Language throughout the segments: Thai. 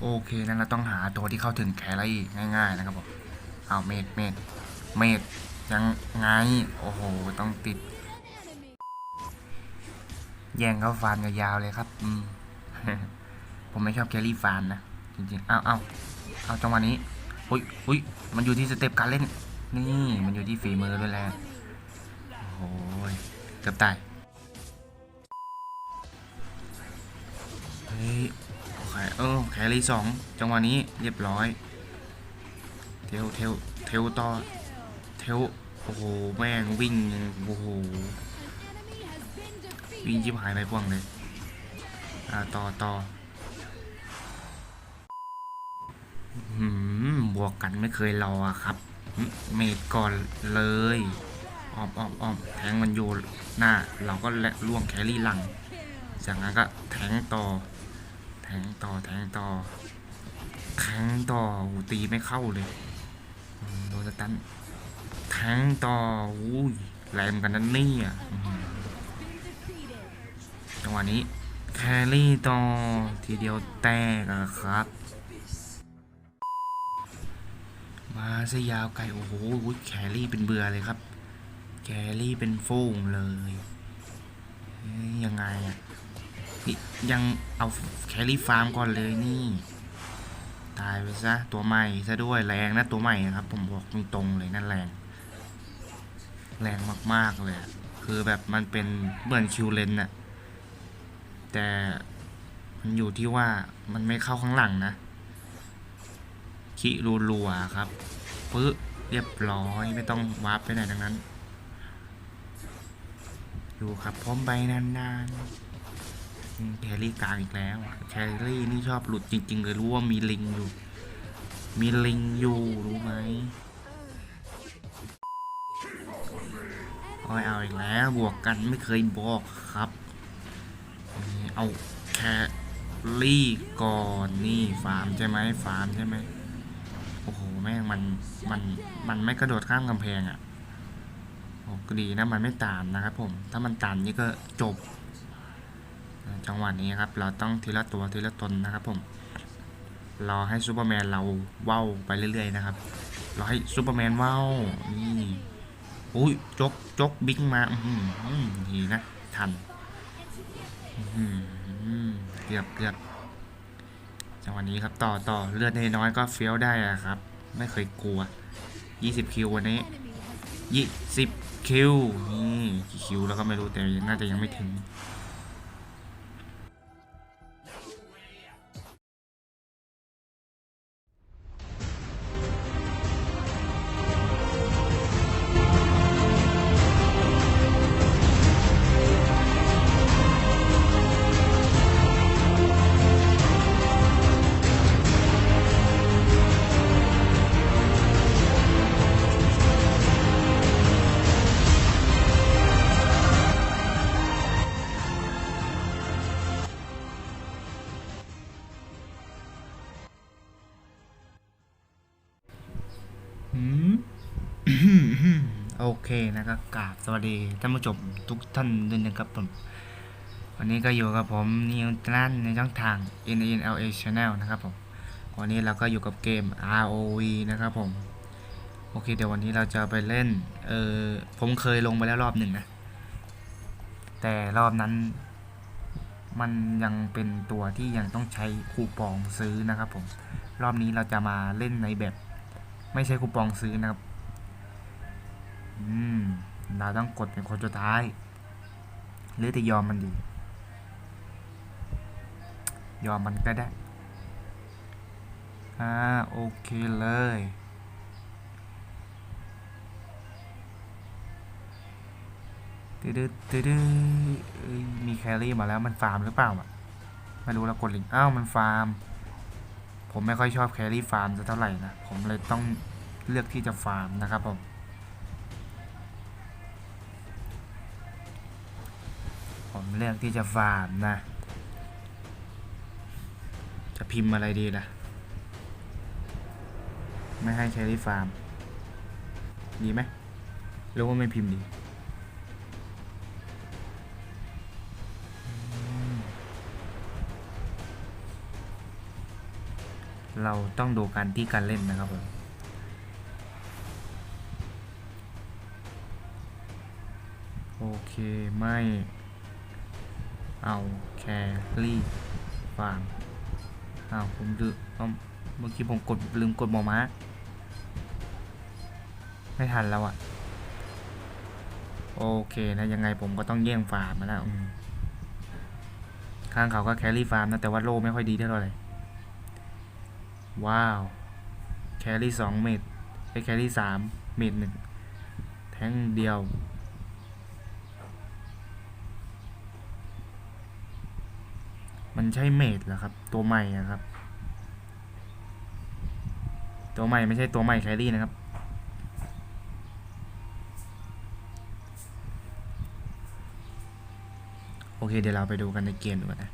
โอเคนั้นเราต้องหาตัวที่เข้าถึงแครี่ง่าย ๆ นะครับผมเอาเมดเมดเมดยังไง โอ้โห ต้องติด แย่งเขาฟาร์มยาวๆเลยครับอืมผมไม่ชอบแครี่ฟาร์มนะ จริงๆ เอาเอาเอาจังหวะนี้อุ้ยอุ้ยมันอยู่ที่สเต็ปการเล่น นี่มันอยู่ที่ฝีมือด้วยแหละโอ้ยเกือบตายเฮ้ย เคเออแครี่สองจังหวะนี้เรียบร้อย เทวเทวเทวต่อเทวโอ้โหแม่งวิ่งโอ้โหวิ่งชิบหายไปพวงเลยอ่าต่อต่อบวกกันไม่เคยรอครับ เมดก่อนเลยออมออมออมแทงมันอยู่หน้า เราก็และล่วงแครี่หลังจากนั้นก็แทงต่อ แทงต่อแทงต่อแทงต่อตีไม่เข้าเลยโดนสตันแทงต่ออุ้ยแรงกันนั่นนี่อะจังหวะนี้แครี่ต่อทีเดียวแตกอะครับ มาซะยาวไกลโอ้โหแครี่เป็นเบื่อเลยครับ แครี่เป็นฟูงเลยยังไงอะ ยังเอาแครี่ฟาร์มก่อนเลยนี่ ตายไปซะ ตัวใหม่ซะด้วยแรงนะตัวใหม่นะครับ ผมบอกตรงๆเลยนั่นแรง แรงมากๆเลย คือแบบมันเป็นเหมือนคิวเลนน่ะ แต่มันอยู่ที่ว่ามันไม่เข้าข้างหลังนะคิรัวๆครับปึ๊บเรียบร้อยไม่ต้องวาร์ปไปไหนทั้งนั้น อยู่ครับพร้อมไปนานๆ แครี่กลางอีกแล้วแครี่นี่ชอบหลุดจริง ๆ เลยรู้ว่ามีลิงอยู่ มีลิงอยู่รู้ไหมโอ้ยเอาอีกแล้ว บวกกันไม่เคยบอกครับ เอาแครี่ก่อนนี่ฟาร์มใช่ไหมฟาร์มใช่ไหมโอ้โหแม่งมันมันมันไม่กระโดดข้ามกำแพงอะ่ะโอ้ดีนะมันไม่ตามนะครับผม ถ้ามันตามนี่ก็จบ จังหวะนี้ครับ เราต้องทีละตัวทีละตนนะครับผมรอให้ซูเปอร์แมนเราเว้าไปเรื่อยๆนะครับรอให้ซูเปอร์แมนเว้านี่อุ้ยจกจกบิ๊กมาอือหือดีนะทันอื้อหือเกือบเกือบจังหวะนี้ครับต่อต่อเลือดน้อยก็เฟี้ยวได้อะครับ ไม่เคยกลัว 20 คิววันนี้ 20 คิวนี่กี่คิวแล้วก็ไม่รู้แต่น่าจะยังไม่ถึง เคนะครับกราบสวัสดีท่านผู้ชมทุกท่านด้วยนะครับผม วันนี้ก็อยู่กับผมนิวตันในช่องทาง N N L A Channel นะครับผม วันนี้เราก็อยู่กับเกม R O V นะครับผม โอเคเดี๋ยววันนี้เราจะไปเล่น เออผมเคยลงไปแล้วรอบหนึ่งนะ แต่รอบนั้น มันยังเป็นตัวที่ยังต้องใช้คูปองซื้อนะครับผม รอบนี้เราจะมาเล่นในแบบ ไม่ใช่คูปองซื้อนะครับ อืมเราต้องกดเป็นคนสุดท้าย หรือจะยอมมันดี ยอมมันก็ได้ อ่า โอเคเลยตึ๊ดตึ๊ดตึ๊ดเอ้ยมีแครี่มาแล้วมันฟาร์มหรือเปล่าอะ ไม่รู้แล้วกดลิงอ้าว มันฟาร์ม ผมไม่ค่อยชอบแครี่ฟาร์มสักเท่าไหร่นะ ผมเลยต้องเลือกที่จะฟาร์มนะครับผม เลือกที่จะฟาร์มนะ จะพิมพ์อะไรดีล่ะ ไม่ให้แครี่ฟาร์ม ดีไหมหรือว่าไม่พิมพ์ดีเราต้องดูการที่การเล่นนะครับผมโอเค ไม่ เอาแครี่ฟาร์มอ้าวผมลืมเอ้าเมื่อกี้ผมกดลืมกดหมอม้าไม่ทันแล้วอะโอเคนะยังไงผมก็ต้องแย่งฟาร์มมาแล้วอืมข้างเขาก็แครี่ฟาร์มนะแต่ว่าโลไม่ค่อยดีเท่าไหร่ว้าว แครี่สองเมตรไอ้แครี่สามเมตรหนึ่งแทงเดียว มันใช่เมดเหรอครับ ตัวใหม่อะครับ ตัวใหม่ไม่ใช่ตัวใหม่แครี่นะครับ โอเคเดี๋ยวเราไปดูกันในเกมดูกันนะ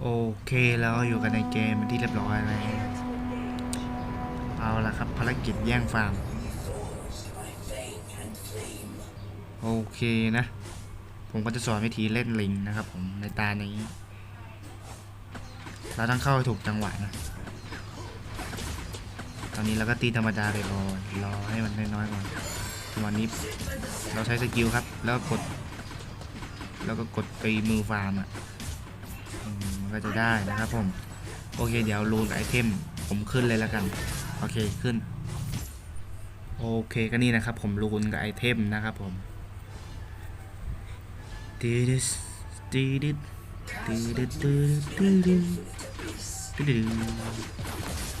โอเคเราอยู่กันในเกมเป็นที่เรียบร้อยแล้วเอาละครับภารกิจแย่งฟาร์ม โอเคนะ ผมก็จะสอนวิธีเล่นลิงนะครับ ผมในตานี้ เราต้องเข้าถูกจังหวะนะ ตอนนี้เราก็ตีธรรมดาไปก่อนรอให้มันน้อยๆก่อนวันนี้เราใช้สกิลครับ แล้วกด แล้วก็กดไปมือฟาร์มอะมมันก็จะได้นะครับผม โอเค เดี๋ยวรูนไอเทมผมขึ้นเลยแล้วกัน โอเคขึ้น โอเคก็นี่นะครับผมรูนกับไอเทมนะครับผม ตีดิสตีดิสตีดิสตีดิสตีดิสตีดิส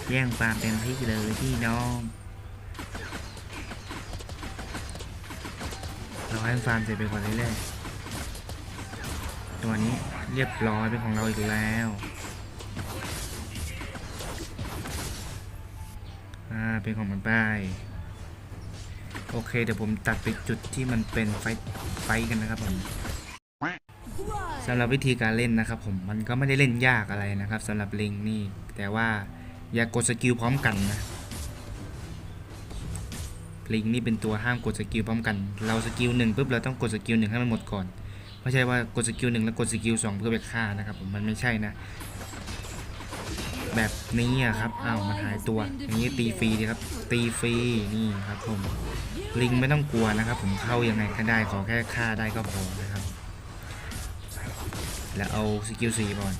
แย่งฟาร์มเต็มที่เลยพี่น้องเราให้ฟาร์มเสร็จไปก่อนเรื่อยๆตัวนี้เรียบร้อยเป็นของเราอีกแล้วอ่าเป็นของมันไปโอเคเดี๋ยวผมตัดไปจุดที่มันเป็นไฟไฟกันนะครับผม สำหรับวิธีการเล่นนะครับผมมันก็ไม่ได้เล่นยากอะไรนะครับสำหรับลิงนี่ แต่ว่าอย่ากดสกิลพร้อมกันนะลิงนี่เป็นตัวห้ามกดสกิลพร้อมกัน เราสกิลหนึ่งปุ๊บเราต้องกดสกิลหนึ่งให้มันหมดก่อนไม่ใช่ว่ากดสกิลหนึ่งแล้วกดสกิลสองเพื่อไปฆ่านะครับผมมันไม่ใช่นะ แบบนี้อะครับอ้าวมันหายตัวอย่างนี้ตีฟรีดีครับ ตีฟรีนี่ครับผมลิงไม่ต้องกลัวนะครับผมเข้ายังไงก็ได้ขอแค่ฆ่าได้ก็พอนะ แล้วเอาสกิลสี่ก่อน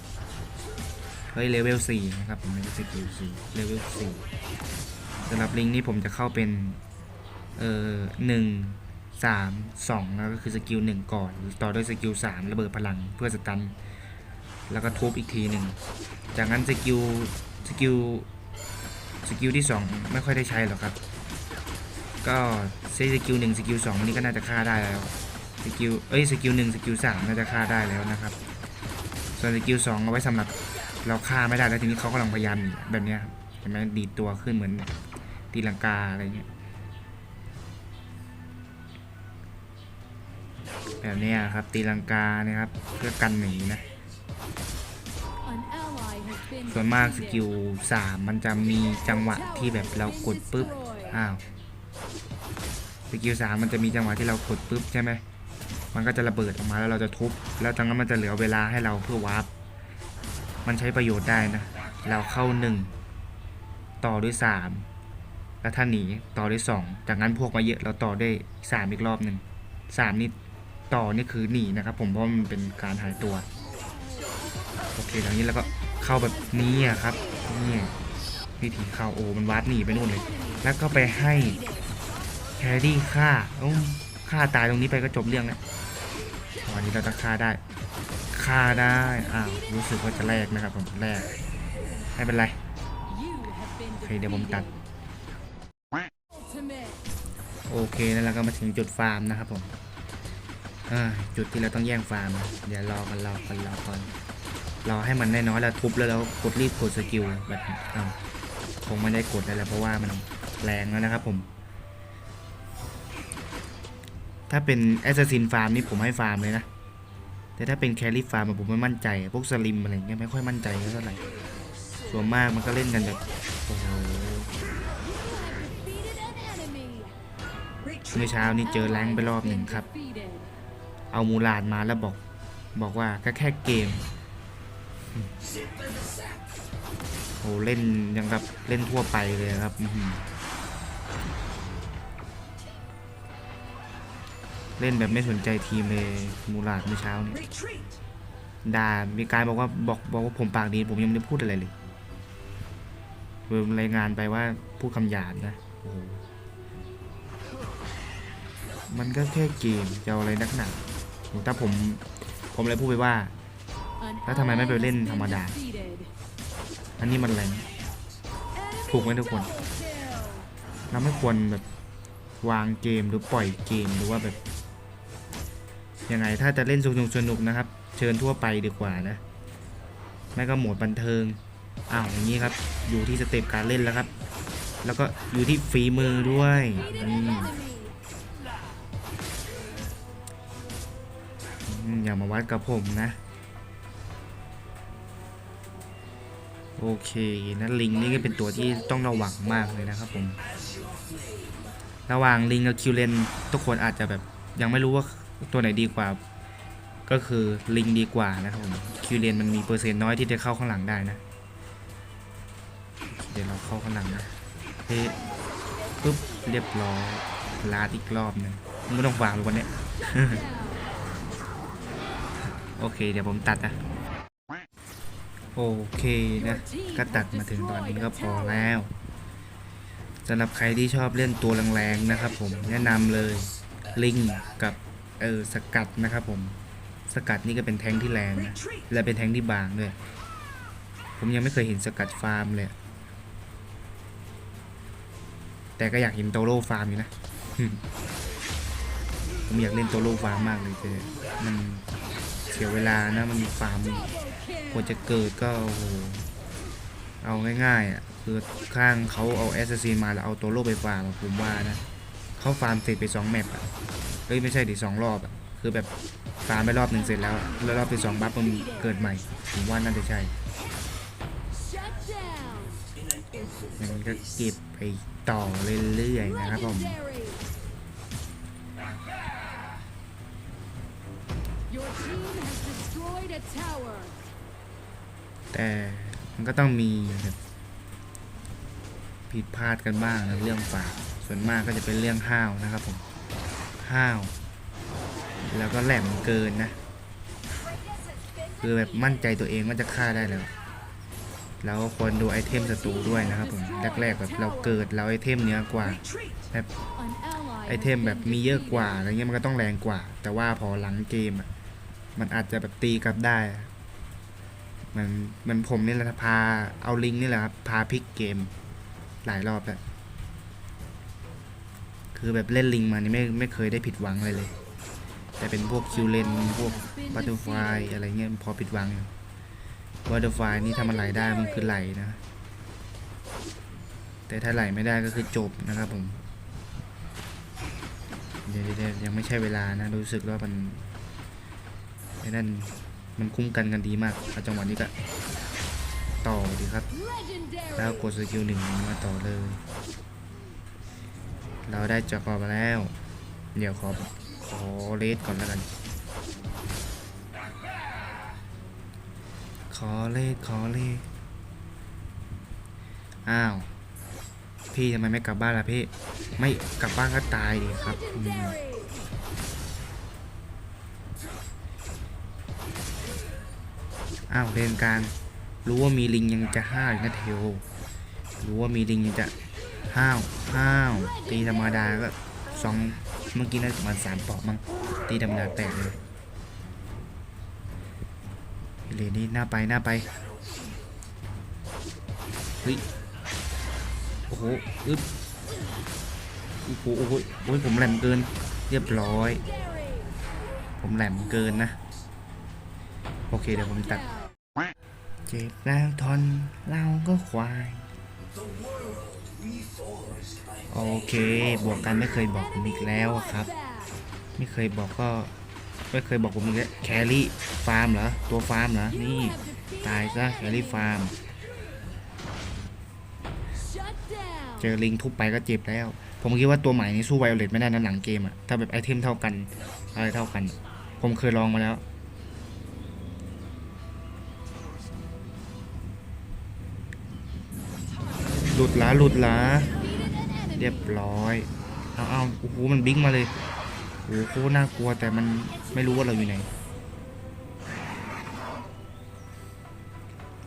เฮ้ยเลเวลสี่นะครับผมไม่ใช่สกิลสี่เลเวลสี่สำหรับลิงนี่ผมจะเข้าเป็น เอ่อหนึ่งสามสองแล้วก็คือสกิลหนึ่งก่อน ต่อด้วยสกิลสามระเบิดพลังเพื่อสตัน แล้วก็ทุบอีกทีหนึ่ง จากนั้นสกิลสกิลสกิลที่สองไม่ค่อยได้ใช้หรอกครับ ก็ใช้สกิลหนึ่งสกิลสองนี่ก็น่าจะฆ่าได้แล้วสกิล เอ้ย สกิลหนึ่งสกิลสามน่าจะฆ่าได้แล้วนะครับ ส่วนสกิลสองเอาไว้สำหรับเราฆ่าไม่ได้แล้วทีนี้เขากำลังพยายามหนีแบบนี้ครับเห็นไหมดีตัวขึ้นเหมือนตีลังกาอะไรเงี้ยแบบนี้ครับตีลังกาเนี่ยครับเพื่อกันหนีนะส่วนมากสกิลสามมันจะมีจังหวะที่แบบเรากดปุ๊บอ้าวสกิลสามมันจะมีจังหวะที่เรากดปุ๊บใช่ไหม มันก็จะระเบิดออกมาแล้วเราจะทุบ แล้วจังนั้นมันจะเหลือเวลาให้เราเพื่อวาร์ปมันใช้ประโยชน์ได้นะ เราเข้าหนึ่งต่อด้วยสามแล้วถ้าหนีต่อด้วยสองจากนั้นพวกมาเยอะเราต่อได้สามอีกรอบหนึ่งสามนี่ต่อนี่คือหนีนะครับ ผมเพราะมันเป็นการหายตัวโอเคทางนี้แล้วก็เข้าแบบนี้อะครับนี่วิธีเข้าโอ้มันวาร์ปหนีไปนู่นเลย แล้วก็ไปให้แครี่ฆ่าโอ้ ฆ่าตายตรงนี้ไปก็จบเรื่องแล้ววันนี้เราจะฆ่าได้ฆ่าได้อ้าวรู้สึกว่าจะแลกนะครับผมแลกไม่เป็นไรโอเคเดี๋ยวผมตัดโอเคแล้วเราก็มาถึงจุดฟาร์มนะครับผมจุดที่เราต้องแย่งฟาร์มเดี๋ยวรอกันรอกันรอก่อนรอให้มันได้น้อยแล้วทุบแล้วเรากดรีบกดสกิลแบบคงไม่ได้กดแล้วแหละเพราะว่ามันแรงแล้วนะครับผม ถ้าเป็นแอสซัสซินฟาร์มนี่ผมให้ฟาร์มเลยนะ แต่ถ้าเป็นแครี่ฟาร์มอะผมไม่มั่นใจ พวกสลิมอะไรเงี้ยไม่ค่อยมั่นใจเท่าไหร่ ส่วนมากมันก็เล่นกันแบบโอ้โหเมื่อเช้านี้เจอแรงไปรอบหนึ่งครับ เอามูลาดมาแล้วบอก บอกว่าก็แค่เกมโอ้เล่นยังกับเล่นทั่วไปเลยครับ เล่นแบบไม่สนใจทีมเลยมูลาดเมื่อเช้านี้ Retreat. ด่ามีการบอกว่าบอกบอกว่าผมปากดีผมยังไม่ได้พูดอะไรเลยเพิ่มรายงานไปว่าพูดคำหยาบนะโอ้มันก็แค่เกมจะอะไรนักหนาถ้าผมผมเลยพูดไปว่า แล้วทำไมไม่ไปเล่นธรรมดา อันนี้มันแรงถูกไหมทุกคนเราไม่ควรแบบวางเกมหรือปล่อยเกมหรือว่าแบบ ยังไงถ้าจะเล่นสนุกสนุกนะครับ เชิญทั่วไปดีกว่านะ ไม่ก็โหมดบันเทิงอ้าวอย่างนี้ครับ อยู่ที่สเต็ปการเล่นแล้วครับ แล้วก็อยู่ที่ฝีมือด้วยอืมอืมอย่ามาวัดกับผมนะ โอเคนะลิงนี่ก็เป็นตัวที่ต้องระวังมากเลยนะครับผม ระหว่างลิงกับคิวเลนทุกคนอาจจะแบบยังไม่รู้ว่า ตัวไหนดีกว่า ก็คือลิงดีกว่านะครับผมคิวเลนมันมีเปอร์เซ็นต์น้อยที่จะเข้าข้างหลังได้นะ เดี๋ยวเราเข้าข้างหลังนะเฮ้ปุ๊บเรียบร้อยลาดอีกรอบหนึงไม่ต้องฝากเลยวันนี้โอเค เดี๋ยวผมตัดนะโอเคนะ ก็ตัดมาถึงตอนนี้ก็พอแล้วสำหรับใครที่ชอบเล่นตัวแรงๆนะครับผมแนะนำเลยลิงกับ เออสกัดนะครับผม สกัดนี่ก็เป็นแทงค์ที่แรงนะ Retreat. และเป็นแทงค์ที่บางด้วยผมยังไม่เคยเห็นสกัดฟาร์มเลย แต่ก็อยากเห็นโตโร่ฟาร์มอยู่นะ ผมอยากเล่นโตโร่ฟาร์มมากเลยแต่มันเสียเวลานะมันฟาร์มกว่าจะเกิดก็โอ้โหเอาง่ายๆอะคือข้างเขาเอาแอสซัสซินมาแล้วเอาโตโร่ไปฟาร์มอะผมว่านะเขาฟาร์มเสร็จไปสองแมปอะ เฮ้ยไม่ใช่ดิสองรอบอะคือแบบฟาร์มไปรอบหนึ่งเสร็จแล้วอะแล้วรอบที่สองบัฟมันเกิดใหม่ผมว่าน่าจะใช่มันก็เก็บไปต่อเรื่อยๆนะครับผมแต่มันก็ต้องมีแบบผิดพลาดกันบ้างนะเรื่องฝากส่วนมากก็จะเป็นเรื่องห้าวนะครับผม ห้าว แล้วก็แหลมเกินนะ คือแบบมั่นใจตัวเองว่าจะฆ่าได้แล้วแล้วควรดูไอเทมศัตรูด้วยนะครับผมแรกๆแบบเราเกิดเราไอเทมเนี้ยกว่าแบบไอเทมแบบมีเยอะกว่าอะไรเงี้ยมันก็ต้องแรงกว่า แต่ว่าพอหลังเกมอะมันอาจจะแบบตีกลับได้ มันมันผมนี่แหละพาเอาลิงนี่แหละครับพาพลิกเกมหลายรอบแล้ว คือแบบเล่นลิงมานี่ไม่ไม่เคยได้ผิดหวังเลยเลย แต่เป็นพวกคิวเลนพวกบัตเตอร์ฟลายอะไรเงี้ยพอผิดหวังบัตเตอร์ฟลายนี่ทำอะไรได้มันคือไหลนะ แต่ถ้าไหลไม่ได้ก็คือจบนะครับผมเดี๋ยวยังไม่ใช่เวลานะ รู้สึกว่ามันไอ้นั่นมันคุ้มกันกันดีมากอาจังหวะนี้ก็ต่อดีครับ แล้วกดสกิลหนึ่งมาต่อเลย เราได้จอกอมาแล้ว เดี๋ยวขอขอเลสก่อนแล้วกัน ขอเลสขอเลสอ้าว พี่ทำไมไม่กลับบ้านล่ะพี่ ไม่กลับบ้านก็ตายดิครับอ้าวเลนกลางรู้ว่ามีลิงยังจะห้าวอีกนะเทลรู้ว่ามีลิงยังจะ ห้าวห้าวตีธรรมดาก็สองเมื่อกี้น่าจะมาสามปอกมั้งตีธรรมดาแตกเลยเลนนี้หน้าไปหน้าไปเฮ้ยโอ้โหอึ๊บโอ้โหโอ้โหโอ้ยผมแหลมเกิน เรียบร้อย ผมแหลมเกินนะ โอเคเดี๋ยวผมตัดเจ็บแล้วทนเราก็ควาย โอเค บวกกันไม่เคยบอกผมอีกแล้วครับ ไม่เคยบอกก็ ไม่เคยบอกผมอีกแล้วแครี่ฟาร์มเหรอ ตัวฟาร์มเหรอ นี่ ตายซะแครี่ฟาร์ม เจอลิงทุบไปก็เจ็บแล้ว ผมคิดว่าตัวใหม่นี่สู้ไวโอเลตไม่ได้นะหลังเกมอะถ้าแบบไอเทมเท่ากัน อะไรเท่ากัน ผมเคยลองมาแล้ว ลุดละหลุดละเรียบร้อย เอาเอาโอ้โหมันบลิงก์มาเลยโอ้โหโคตรน่ากลัวแต่มันไม่รู้ว่าเราอยู่ไหน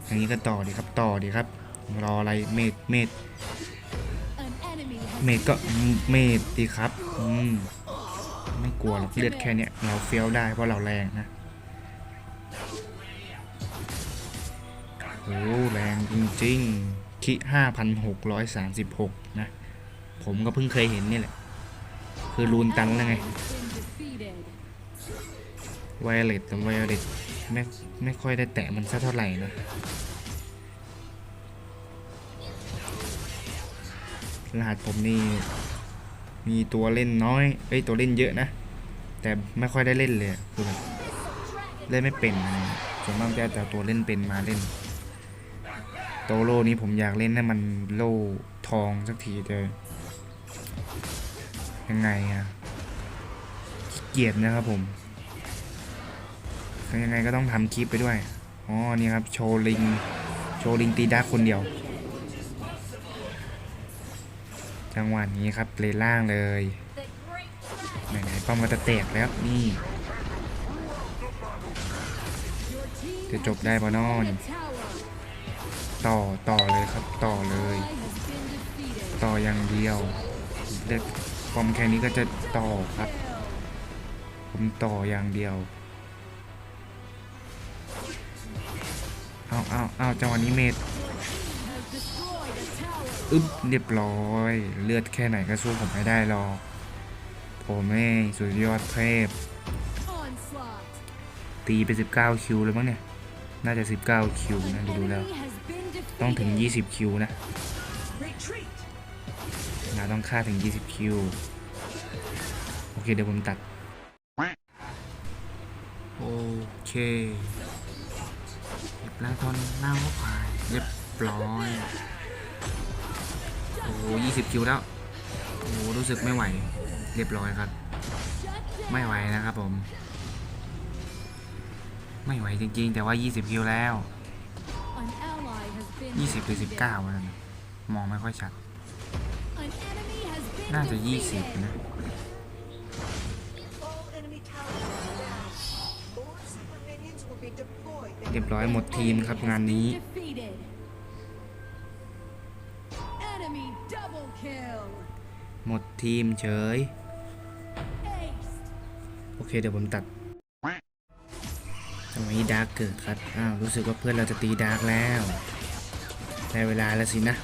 อย่างนี้ก็ต่อดีครับต่อดีครับ รออะไรเมดเมดเมดก็เมดดีครับอืมไม่กลัวหรอกเลือดแค่เนี้ยเราเฟี้ยวได้เพราะเราแรงนะโอ้แรงจริงๆ คิห้าพันหกร้อยสามสิบหกนะ ผมก็เพิ่งเคยเห็นนี่แหละ คือรูนตันแล้วไง been defeated. ไวเลตกับไวเลตไม่ไม่ค่อยได้แตะมันสักเท่าไหร่นะรหัสผมนี่มีตัวเล่นน้อย เอ้ย ตัวเล่นเยอะนะ แต่ไม่ค่อยได้เล่นเลยคือแบบเล่นไม่เป็นอะไรเงี้ยส่วนมากจะแต่ตัวเล่นเป็นมาเล่น โตโลนี้ผมอยากเล่นให้มันโล่ทองสักทีแต่ยังไงอะเกียจนะครับผมยังไงก็ต้องทำคลิปไปด้วย อ๋อ นี่ครับ โชว์ลิง โชว์ลิงตีดักคนเดียว จังหวะนี้ครับเลนล่างเลย ไหนๆป้อมก็จะแตกแล้วนี่ จะจบได้ปะนอน ต่อต่อเลยครับต่อเลย ต่ออย่างเดียวเด็กป้อมแค่นี้ก็จะต่อครับ ผมต่ออย่างเดียวเอาเอาเอาจังหวะนี้เมดอึ๊บเรียบร้อย เลือดแค่ไหนก็สู้ผมไม่ได้หรอกผมเองสุดยอดเทพ ตีไป 19 คิวเลยมั้งเนี่ย น่าจะ 19 คิวนะดูดูแล้ว ต้องถึง 20 คิวนะเราต้องฆ่าถึง 20 คิว โอเค เดี๋ยวผมตัด โอเคเรียบร้อยตอนหน้าหัวผายเรียบร้อย โอ้โห20คิวแล้ว โอ้โหรู้สึกไม่ไหว เรียบร้อยครับ ไม่ไหวนะครับผม ไม่ไหวจริงๆ แต่ว่า 20 คิวแล้ว ยี่สิบหรือสิบเก้าวันมองไม่ค่อยชัด น่าจะยี่สิบนะเรียบร้อยหมดทีมครับงานนี้หมดทีมเฉย โอเคเดี๋ยวผมตัดตรงมดาร์กเกิดครับ อ้าว รู้สึกว่าเพื่อนเราจะตีดาร์กแล้ว ได้เวลาแล้วสินะ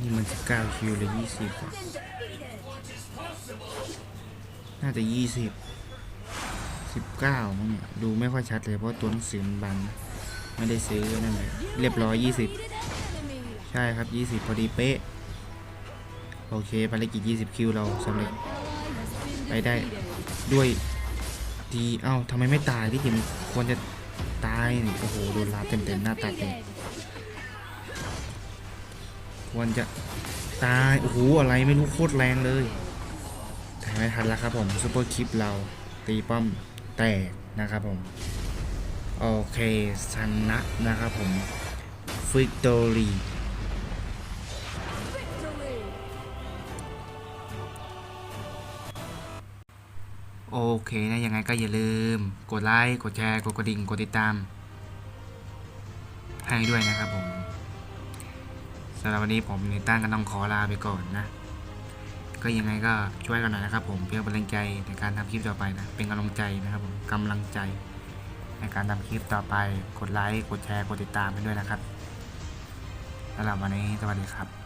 นี่มัน 19 คิวหรือ20 น่าจะ 20 19มั้งเนี่ย ดูไม่ค่อยชัดเลยเพราะตัวหนังสือมันบังนไม่ได้ซื้อนั่นเลยเรียบร้อย 20 ใช่ครับ 20 พอดีเป๊ะ โอเคภารกิจ 20 คิวเราสำเร็จ ไปได้ด้วยดี เอ้าทำไมไม่ตายที่จริงควรจะ ตายนี่โอ้โหโดนลาเต็มๆหน้าตาเต็มควรจะตายโอ้โหอะไรไม่รู้โคตรแรงเลยแต่ไม่ทันแล้วครับผมซูเปอร์คลิปเราตีป้อมแตกนะครับผมโอเคชนะนะครับผมฟิกตอรี่ โอเคนะยังไงก็อย่าลืม กดไลค์ กดแชร์ กดกระดิ่ง กดติดตาม ให้ด้วยนะครับผมสำหรับวันนี้ผมนิต้านก็ต้องขอลาไปก่อนนะ ก็ยังไงก็ช่วยกันหน่อยนะครับผมเพื่อเป็นแรงใจในการทำคลิปต่อไปนะ เป็นกำลังใจนะครับผมกำลังใจ ในการทำคลิปต่อไป กดไลค์ กดแชร์ กดติดตามให้ด้วยนะครับสำหรับวันนี้สวัสดีครับ